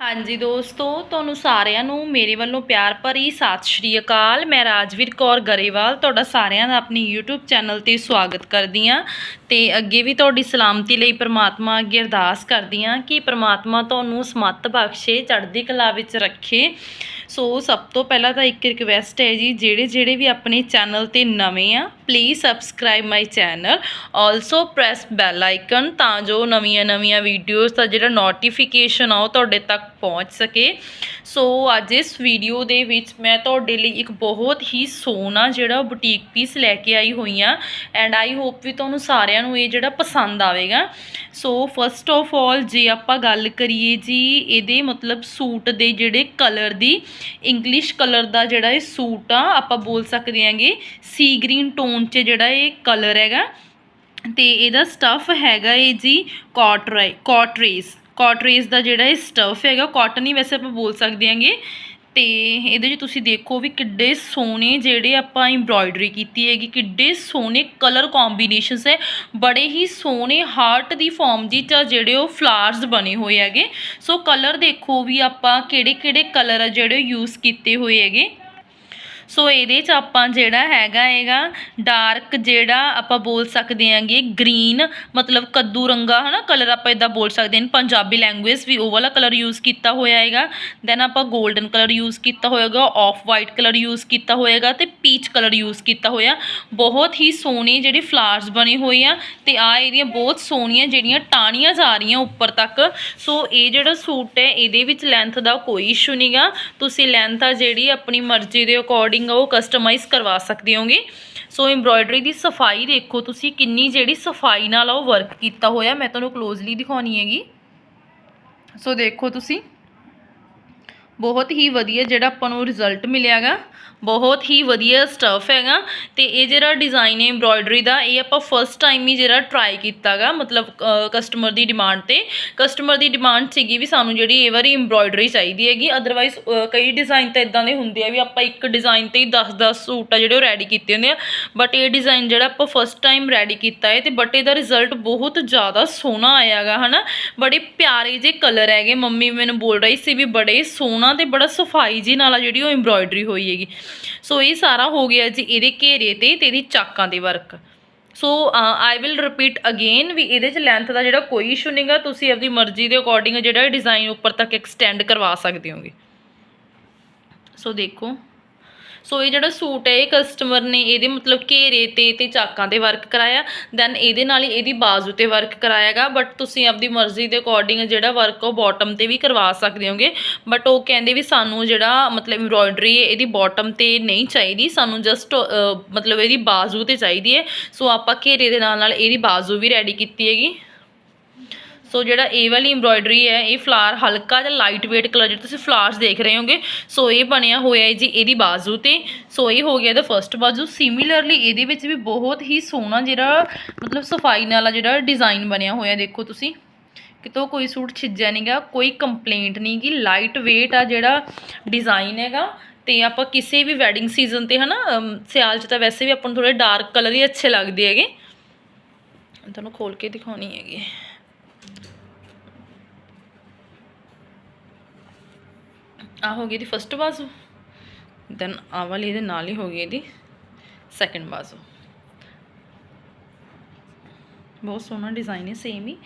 ਹਾਂਜੀ ਦੋਸਤੋ, ਤੁਹਾਨੂੰ ਸਾਰਿਆਂ ਨੂੰ ਮੇਰੇ ਵੱਲੋਂ ਪਿਆਰ ਭਰੀ ਸਤਿ ਸ਼੍ਰੀ ਅਕਾਲ। ਮੈਂ ਰਾਜਵੀਰ ਕੌਰ ਗਰੇਵਾਲ, ਤੁਹਾਡਾ ਸਾਰਿਆਂ ਦਾ ਆਪਣੀ YouTube ਚੈਨਲ ਤੇ ਸਵਾਗਤ ਕਰਦੀ ਹਾਂ ਤੇ ਅੱਗੇ ਵੀ ਤੁਹਾਡੀ ਸਲਾਮਤੀ ਲਈ ਪ੍ਰਮਾਤਮਾ ਅੱਗੇ ਅਰਦਾਸ ਕਰਦੀ ਹਾਂ ਕਿ ਪ੍ਰਮਾਤਮਾ ਤੁਹਾਨੂੰ ਸਮੱਤ ਬਖਸ਼ੇ, ਚੜ੍ਹਦੀ ਕਲਾ ਵਿੱਚ ਰੱਖੇ। ਸੋ ਸਭ ਤੋਂ ਪਹਿਲਾਂ ਤਾਂ ਇੱਕ ਰਿਕਵੈਸਟ ਹੈ ਜੀ ਜਿਹੜੇ ਜਿਹੜੇ ਵੀ ਆਪਣੇ ਚੈਨਲ ਤੇ ਨਵੇਂ ਆ please subscribe my channel also press bell icon ਤਾਂ ਜੋ ਨਵੀਆਂ ਨਵੀਆਂ ਵੀਡੀਓਜ਼ ਦਾ ਜਿਹੜਾ ਨੋਟੀਫਿਕੇਸ਼ਨ ਆ ਉਹ ਤੁਹਾਡੇ ਤੱਕ ਪਹੁੰਚ ਸਕੇ। ਸੋ ਅੱਜ ਇਸ ਵੀਡੀਓ ਦੇ ਵਿੱਚ ਮੈਂ ਤੁਹਾਡੇ ਲਈ ਇੱਕ ਬਹੁਤ ਹੀ ਸੋਹਣਾ ਜਿਹੜਾ ਬੁਟੀਕ ਪੀਸ ਲੈ ਕੇ ਆਈ ਹੋਈ ਆ ਐਂਡ ਆਈ ਹੋਪ ਵੀ ਤੁਹਾਨੂੰ ਸਾਰਿਆਂ ਨੂੰ ਇਹ ਜਿਹੜਾ ਪਸੰਦ ਆਵੇਗਾ। ਸੋ ਫਸਟ ਆਫ ਆਲ ਜੇ ਆਪਾਂ ਗੱਲ ਕਰੀਏ ਜੀ, ਇਹਦੇ ਮਤਲਬ ਸੂਟ ਦੇ ਜਿਹੜੇ ਕਲਰ ਦੀ ਇੰਗਲਿਸ਼ ਕਲਰ ਦਾ ਜਿਹੜਾ ਇਹ ਸੂਟ ਆ, ਆਪਾਂ ਬੋਲ ਸਕਦੇ ਹਾਂਗੇ ਸੀ ਗ੍ਰੀਨ ਟੋਨ 'ਚ ਜਿਹੜਾ ਇਹ ਕਲਰ ਹੈਗਾ ਤੇ ਇਹਦਾ ਸਟਫ ਹੈਗਾ ਇਹ ਜੀ ਕਾਟਰਾਈ ਕਾਟਰੇਸ ਕਾਟਰੇਸ ਦਾ ਜਿਹੜਾ ਇਹ ਸਟਫ ਹੈਗਾ ਕਾਟਨ ਹੀ ਵੈਸੇ ਆਪਾਂ ਬੋਲ ਸਕਦੇ ਹਾਂਗੇ। ਤੇ ਇਹਦੇ 'ਚ ਤੁਸੀਂ ਦੇਖੋ ਵੀ ਕਿੱਡੇ ਸੋਹਣੇ ਜਿਹੜੇ ਆਪਾਂ ਐਮਬ੍ਰੋਇਡਰੀ ਕੀਤੀ ਹੈਗੀ, ਕਿੱਡੇ ਸੋਹਣੇ ਕਲਰ ਕੰਬੀਨੇਸ਼ਨਸ ਹੈ। ਬੜੇ ਹੀ ਸੋਹਣੇ ਹਾਰਟ ਦੀ ਫਾਰਮ ਜੀ ਚ ਜਿਹੜੇ ਉਹ ਫਲਾਰਸ ਬਣੇ ਹੋਏ ਹੈਗੇ। ਸੋ ਕਲਰ ਦੇਖੋ ਵੀ ਆਪਾਂ ਕਿਹੜੇ ਕਿਹੜੇ ਕਲਰ ਆ ਜਿਹੜੇ ਯੂਜ਼ ਕੀਤੇ ਹੋਏ ਹੈਗੇ। ਸੋ ਇਹਦੇ 'ਚ ਆਪਾਂ ਜਿਹੜਾ ਹੈਗਾ ਹੈਗਾ ਡਾਰਕ ਜਿਹੜਾ ਆਪਾਂ ਬੋਲ ਸਕਦੇ ਹਾਂਗੇ ਗ੍ਰੀਨ ਮਤਲਬ ਕੱਦੂ ਰੰਗਾ, ਹਨਾ ਕਲਰ ਆਪਾਂ ਇਦਾਂ ਬੋਲ ਸਕਦੇ ਹਾਂ। ਪੰਜਾਬੀ ਲੈਂਗੁਏਜ ਵੀ ਉਹ ਵਾਲਾ ਕਲਰ ਯੂਜ਼ ਕੀਤਾ ਹੋਇਆ ਹੈਗਾ। ਦੈਨ ਆਪਾਂ 골ਡਨ ਕਲਰ ਯੂਜ਼ ਕੀਤਾ ਹੋਏਗਾ ਆਫ ਵਾਈਟ ਕਲਰ ਯੂਜ਼ ਕੀਤਾ ਹੋਏਗਾ ਤੇ ਪੀਚ ਕਲਰ ਯੂਜ਼ ਕੀਤਾ ਹੋਇਆ। ਬਹੁਤ ਹੀ ਸੋਹਣੇ ਜਿਹੜੇ ਫਲਾਵਰਸ ਬਣੇ ਹੋਏ ਆ ਤੇ ਆ ਇਹਦੀਆਂ ਬਹੁਤ ਸੋਹਣੀਆਂ ਜਿਹੜੀਆਂ ਟਾਹਣੀਆਂ ਜਾ ਰਹੀਆਂ ਉੱਪਰ ਤੱਕ। ਸੋ ਇਹ ਜਿਹੜਾ ਸੂਟ ਹੈ, ਇਹਦੇ ਵਿੱਚ ਲੈਂਥ ਦਾ ਕੋਈ ਇਸ਼ੂ ਨਹੀਂਗਾ ਤੁਸੀਂ ਲੈਂਥ ਆ ਜਿਹੜੀ ਆਪਣੀ ਮਰਜ਼ੀ ਦੇ ਅਕੋਰਡਿੰਗ ਉਹ ਕਸਟਮਾਈਜ਼ ਕਰਵਾ ਸਕਦੇ ਹੋਗੇ। ਸੋ ਐਮਬ੍ਰੋਇਡਰੀ ਦੀ ਸਫ਼ਾਈ ਦੇਖੋ ਤੁਸੀਂ, ਕਿੰਨੀ ਜਿਹੜੀ ਸਫ਼ਾਈ ਨਾਲ ਉਹ ਵਰਕ ਕੀਤਾ ਹੋਇਆ। ਮੈਂ ਤੁਹਾਨੂੰ ਕਲੋਜ਼ਲੀ ਦਿਖਾਉਣੀ ਹੈਗੀ। ਸੋ ਦੇਖੋ ਤੁਸੀਂ। ਬਹੁਤ ਹੀ ਵਧੀਆ ਜਿਹੜਾ ਆਪਾਂ ਨੂੰ ਰਿਜ਼ਲਟ ਮਿਲਿਆਗਾ। ਬਹੁਤ ਹੀ ਵਧੀਆ ਸਟਫ ਹੈਗਾ। ਤੇ ਇਹ ਜਿਹੜਾ ਡਿਜ਼ਾਈਨ ਹੈ ਐਮਬ੍ਰੋਇਡਰੀ ਦਾ, ਇਹ ਆਪਾਂ ਫਸਟ ਟਾਈਮ ਹੀ ਜਿਹੜਾ ਟਰਾਈ ਕੀਤਾਗਾ, ਮਤਲਬ ਕਸਟਮਰ ਦੀ ਡਿਮਾਂਡ ਤੇ। ਕਸਟਮਰ ਦੀ ਡਿਮਾਂਡ ਸੀਗੀ ਵੀ ਸਾਨੂੰ ਜਿਹੜੀ ਇਹ ਵਾਰੀ ਐਮਬ੍ਰੋਇਡਰੀ ਚਾਹੀਦੀ ਹੈਗੀ। ਅਦਰਵਾਈਜ਼ ਕਈ ਡਿਜ਼ਾਈਨ ਤਾਂ ਇਦਾਂ ਦੇ ਹੁੰਦੇ ਆ ਵੀ ਆਪਾਂ ਇੱਕ ਡਿਜ਼ਾਈਨ ਤੇ ਹੀ 10-10 ਸੂਟ ਆ ਜਿਹੜੇ ਉਹ ਰੈਡੀ ਕੀਤੇ ਹੁੰਦੇ ਆ। ਬਟ ਇਹ ਡਿਜ਼ਾਈਨ ਜਿਹੜਾ ਆਪਾਂ ਫਸਟ ਟਾਈਮ ਰੈਡੀ ਕੀਤਾ ਹੈ ਤੇ ਬਟ ਇਹਦਾ ਰਿਜ਼ਲਟ ਬਹੁਤ ਜ਼ਿਆਦਾ ਸੋਹਣਾ ਆਇਆਗਾ, ਹਨਾ? ਬੜੇ ਪਿਆਰੇ ਜਿਹੇ ਕਲਰ ਹੈਗੇ। ਮੰਮੀ ਮੈਨੂੰ ਬੋਲ ਰਹੀ ਸੀ ਵੀ ਬੜੇ ਸੋਹਣਾ ਤੇ ਬੜਾ ਸਫ਼ਾਈ ਜੀ ਨਾਲ ਆ ਜਿਹੜੀ ਉਹ ਐਮਬ੍ਰੋਇਡਰੀ ਹੋਈ ਹੈਗੀ। ਸੋ ਇਹ ਸਾਰਾ ਹੋ ਗਿਆ ਜੀ ਇਹਦੇ ਘੇਰੇ ਤੇ ਤੇ ਇਹਦੀ ਚਾਕਾਂ ਦੇ work so I will repeat again ਵੀ ਇਹਦੇ ਚ ਲੈਂਥ ਦਾ ਜਿਹੜਾ ਕੋਈ ਇਸ਼ੂ ਨਹੀਂਗਾ ਤੁਸੀਂ ਆਪਣੀ ਮਰਜ਼ੀ ਦੇ ਅਕੋਰਡਿੰਗ ਜਿਹੜਾ ਡਿਜ਼ਾਈਨ ਉੱਪਰ ਤੱਕ ਐਕਸਟੈਂਡ ਕਰਵਾ ਸਕਦੇ ਹੋਗੇ। ਸੋ ਦੇਖੋ। ਸੋ ਇਹ ਜਿਹੜਾ ਸੂਟ ਹੈ, ਇਹ ਕਸਟਮਰ ਨੇ ਇਹਦੇ ਮਤਲਬ ਘੇਰੇ ਤੇ ਤੇ ਚਾਕਾਂ ਤੇ ਵਰਕ ਕਰਾਇਆ। ਦੈਨ ਇਹਦੇ ਨਾਲ ਹੀ ਇਹਦੀ ਬਾਜ਼ੂ ਤੇ ਵਰਕ ਕਰਾਇਆਗਾ। ਬਟ ਤੁਸੀਂ ਆਪਦੀ ਮਰਜ਼ੀ ਦੇ ਅਕੋਰਡਿੰਗ ਜਿਹੜਾ ਵਰਕ ਉਹ ਬਾਟਮ ਤੇ ਵੀ ਕਰਵਾ ਸਕਦੇ ਹੋਗੇ। ਬਟ ਉਹ ਕਹਿੰਦੇ ਵੀ ਸਾਨੂੰ ਜਿਹੜਾ ਮਤਲਬ ਐਮਬ੍ਰੋਇਡਰੀ ਹੈ, ਇਹਦੀ ਬਾਟਮ ਤੇ ਨਹੀਂ ਚਾਹੀਦੀ। ਸਾਨੂੰ ਜਸਟ ਮਤਲਬ ਇਹਦੀ ਬਾਜ਼ੂ ਤੇ ਚਾਹੀਦੀ ਹੈ। ਸੋ ਆਪਾਂ ਘੇਰੇ ਦੇ ਨਾਲ ਨਾਲ ਇਹਦੀ ਬਾਜ਼ੂ ਵੀ ਰੈਡੀ ਕੀਤੀ ਹੈਗੀ। ਸੋ ਜਿਹੜਾ ਇਹ ਵਾਲੀ ਐਮਬ੍ਰੋਇਡਰੀ ਹੈ ਇਹ ਫਲਾਰ ਹਲਕਾ ਜਿਹਾ ਲਾਈਟ weight ਕਲਰ ਜਿਹੜਾ ਤੁਸੀਂ ਫਲਾਰਸ ਦੇਖ ਰਹੇ ਹੋਗੇ ਸੋ ਇਹ ਬਣਿਆ ਹੋਇਆ ਹੈ ਜੀ ਇਹਦੀ ਬਾਜ਼ੂ ਤੇ। ਸੋ ਇਹ ਹੋ ਗਿਆ ਇਹਦਾ ਫਰਸਟ ਬਾਜ਼ੂ। ਸਿਮਿਲਰਲੀ ਇਹਦੇ ਵਿੱਚ ਵੀ ਬਹੁਤ ਹੀ ਸੋਹਣਾ ਜਿਹੜਾ ਮਤਲਬ ਸਫ਼ਾਈ ਨਾਲ ਜਿਹੜਾ ਡਿਜ਼ਾਈਨ ਬਣਿਆ ਹੋਇਆ ਦੇਖੋ ਤੁਸੀਂ। ਕਿਤੋਂ ਕੋਈ ਸੂਟ ਛਿੱਜਿਆ ਨਹੀਂਗਾ ਕੋਈ ਕੰਪਲੇਂਟ ਨਹੀਂ ਕਿ ਲਾਈਟ weight ਆ ਜਿਹੜਾ ਡਿਜ਼ਾਈਨ ਹੈਗਾ। ਤੇ ਆਪਾਂ ਕਿਸੇ ਵੀ ਵੈਡਿੰਗ ਸੀਜ਼ਨ ਤੇ ਹਨਾ ਅਮ, ਸਿਆਲ 'ਚ ਤਾਂ ਵੈਸੇ ਵੀ ਆਪਾਂ ਨੂੰ ਥੋੜੇ ਡਾਰਕ ਕਲਰ ਹੀ ਅੱਛੇ ਲੱਗਦੇ ਹੈਗੇ। ਤੁਹਾਨੂੰ ਖੋਲ ਕੇ ਦਿਖਾਉਣੀ ਹੈਗੀ। ਆ ਹੋ ਗਈ ਇਹਦੀ ਫਸਟ ਬਾਜ਼ੂ। ਦੈਨ ਆ ਵਾਲੀ ਇਹਦੇ ਨਾਲ ਹੀ ਹੋ ਗਈ ਇਹਦੀ ਸੈਕੰਡ ਬਾਜ਼ੂ। ਬਹੁਤ ਸੋਹਣਾ ਡਿਜ਼ਾਈਨ ਹੈ ਸੇਮ ਹੀ।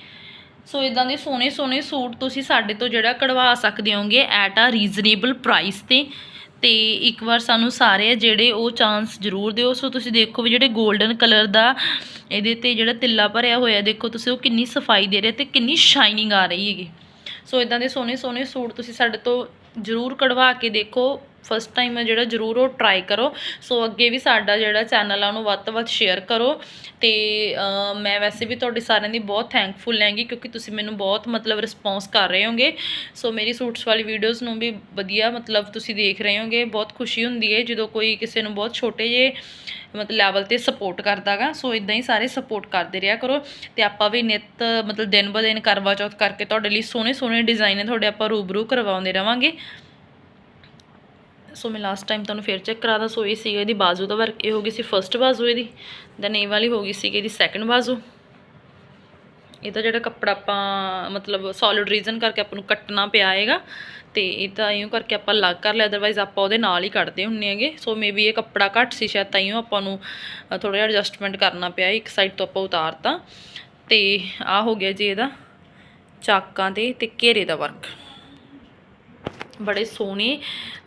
ਸੋ ਇਦਾਂ ਦੇ ਸੋਹਣੇ ਸੋਹਣੇ ਸੂਟ ਤੁਸੀਂ ਸਾਡੇ ਤੋਂ ਜਿਹੜਾ ਕਢਵਾ ਸਕਦੇ ਹੋਗੇ ਐਟ ਆ ਰੀਜ਼ਨੇਬਲ ਪ੍ਰਾਈਸ ਤੇ। ਤੇ ਇੱਕ ਵਾਰ ਸਾਨੂੰ ਸਾਰੇ ਜਿਹੜੇ ਉਹ ਚਾਂਸ ਜ਼ਰੂਰ ਦਿਓ। ਸੋ ਤੁਸੀਂ ਦੇਖੋ ਵੀ ਜਿਹੜੇ 골ਡਨ ਕਲਰ ਦਾ ਇਹਦੇ ਤੇ ਜਿਹੜਾ ਤਿੱਲਾ ਭਰਿਆ ਹੋਇਆ, ਦੇਖੋ ਤੁਸੀਂ ਉਹ ਕਿੰਨੀ ਸਫ਼ਾਈ ਦੇ ਰਿਹਾ ਤੇ ਕਿੰਨੀ ਸ਼ਾਈਨਿੰਗ ਆ ਰਹੀ ਹੈਗੀ। ਸੋ ਇਦਾਂ ਦੇ ਸੋਹਣੇ ਸੋਹਣੇ ਸੂਟ ਤੁਸੀਂ ਸਾਡੇ ਤੋਂ ਜ਼ਰੂਰ ਕਢਵਾ ਕੇ ਦੇਖੋ ਫਸਟ ਟਾਈਮ ਹੈ ਜਿਹੜਾ ਜ਼ਰੂਰ ਉਹ ਟਰਾਈ ਕਰੋ। ਸੋ ਅੱਗੇ ਵੀ ਸਾਡਾ ਜਿਹੜਾ ਚੈਨਲ ਆ, ਉਹਨੂੰ ਵੱਧ ਤੋਂ ਵੱਧ ਸ਼ੇਅਰ ਕਰੋ। ਤੇ ਮੈਂ ਵੈਸੇ ਵੀ ਤੁਹਾਡੇ ਸਾਰਿਆਂ ਦੀ ਬਹੁਤ ਥੈਂਕਫੁਲ ਹੈਗੀ, ਕਿਉਂਕਿ ਤੁਸੀਂ ਮੈਨੂੰ ਬਹੁਤ ਮਤਲਬ ਰਿਸਪੌਂਸ ਕਰ ਰਹੇ ਹੋਗੇ। ਸੋ ਮੇਰੀ ਸੂਟਸ ਵਾਲੀ ਵੀਡੀਓਜ਼ ਨੂੰ ਵੀ ਵਧੀਆ ਮਤਲਬ ਤੁਸੀਂ ਦੇਖ ਰਹੇ ਹੋਗੇ। ਬਹੁਤ ਖੁਸ਼ੀ ਹੁੰਦੀ ਹੈ ਜਦੋਂ ਕੋਈ ਕਿਸੇ ਨੂੰ ਬਹੁਤ ਛੋਟੇ ਜੇ ਮਤਲਬ ਲੈਵਲ ਤੇ ਸਪੋਰਟ ਕਰਦਾਗਾ ਸੋ ਇਦਾਂ ਹੀ ਸਾਰੇ ਸਪੋਰਟ ਕਰਦੇ ਰਿਹਾ ਕਰੋ। ਤੇ ਆਪਾਂ ਵੀ ਨਿਤ ਮਤਲਬ ਦਿਨ ਬ ਦਿਨ ਕਰਵਾ ਚੌਥ ਕਰਕੇ ਤੁਹਾਡੇ ਲਈ ਸੋਹਣੇ ਸੋਹਣੇ ਡਿਜ਼ਾਈਨ ਤੁਹਾਡੇ ਆਪਾਂ ਰੂਬਰੂ ਕਰਵਾਉਂਦੇ ਰਵਾਂਗੇ। ਸੋ ਮੈਂ ਲਾਸਟ ਟਾਈਮ ਤੁਹਾਨੂੰ ਫੇਰ ਚੈੱਕ ਕਰਾਦਾ ਸੋ ਇਹ ਸੀਗਾ ਇਹਦੀ ਬਾਜ਼ੂ ਦਾ ਵਰਕ ਇਹ ਹੋ ਗਈ ਸੀ ਫਰਸਟ ਬਾਜ਼ੂ ਇਹਦੀ ਦੈਨ ਇਹ ਵਾਲੀ ਹੋ ਗਈ ਸੀ ਇਹਦੀ ਸੈਕੰਡ ਬਾਜ਼ੂ। ਇਹਦਾ ਜਿਹੜਾ ਕੱਪੜਾ ਆਪਾਂ, ਮਤਲਬ ਸੋਲਿਡ ਰੀਜ਼ਨ ਕਰਕੇ ਆਪਾਂ ਨੂੰ ਕੱਟਣਾ ਪਿਆ ਹੈਗਾ, ਤੇ ਇਹ ਤਾਂ ਇਉਂ ਕਰਕੇ ਆਪਾਂ ਅਲੱਗ ਕਰ ਲਿਆ ਅਦਰਵਾਈਜ਼ ਆਪਾਂ ਉਹਦੇ ਨਾਲ ਹੀ ਕੱਢਦੇ ਹੁੰਨੇ ਹੈਗੇ। ਸੋ ਮੇਬੀ ਇਹ ਕੱਪੜਾ ਘੱਟ ਸੀ, ਸ਼ਾਇਦ ਤਾਂ ਇਉਂ ਆਪਾਂ ਨੂੰ ਥੋੜਾ ਜਿਹਾ ਐਡਜਸਟਮੈਂਟ ਕਰਨਾ ਪਿਆ, ਇੱਕ ਸਾਈਡ ਤੋਂ ਆਪਾਂ ਉਤਾਰਤਾ। ਤੇ ਆ ਹੋ ਗਿਆ ਜੀ ਇਹਦਾ ਚਾਕਾਂ ਦੇ ਤੇ ਘੇਰੇ ਦਾ ਵਰਕ ਬੜੇ ਸੋਹਣੇ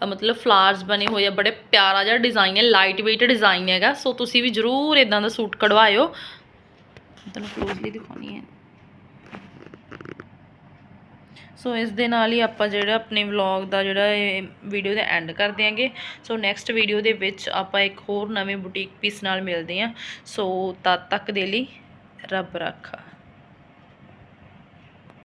ਮਤਲਬ ਫਲਾਰਸ ਬਣੇ ਹੋਏ ਆ, ਬੜੇ ਪਿਆਰਾ ਜਿਹਾ ਡਿਜ਼ਾਈਨ ਹੈ ਲਾਈਟ weight ਡਿਜ਼ਾਈਨ ਹੈਗਾ। ਸੋ ਤੁਸੀਂ ਵੀ ਜਰੂਰ ਇਦਾਂ ਦਾ ਸੂਟ ਕਢਵਾਇਓ। ਤੁਹਾਨੂੰ ਕਲੋਜ਼ਲੀ ਦਿਖਾਉਣੀ ਹੈ। ਸੋ ਇਸ ਦੇ ਨਾਲ ਹੀ ਆਪਾਂ ਜਿਹੜਾ ਆਪਣੇ ਵਲੌਗ ਦਾ ਜਿਹੜਾ ਇਹ ਵੀਡੀਓ ਦਾ ਐਂਡ ਕਰ ਦਿਆਂਗੇ। ਸੋ ਨੈਕਸਟ ਵੀਡੀਓ ਦੇ ਵਿੱਚ ਆਪਾਂ ਇੱਕ ਹੋਰ ਨਵੇਂ ਬੁਟੀਕ ਪੀਸ ਨਾਲ ਮਿਲਦੇ ਹਾਂ। ਸੋ ਤਦ ਤੱਕ ਦੇ ਲਈ ਰੱਬ ਰਾਖਾ।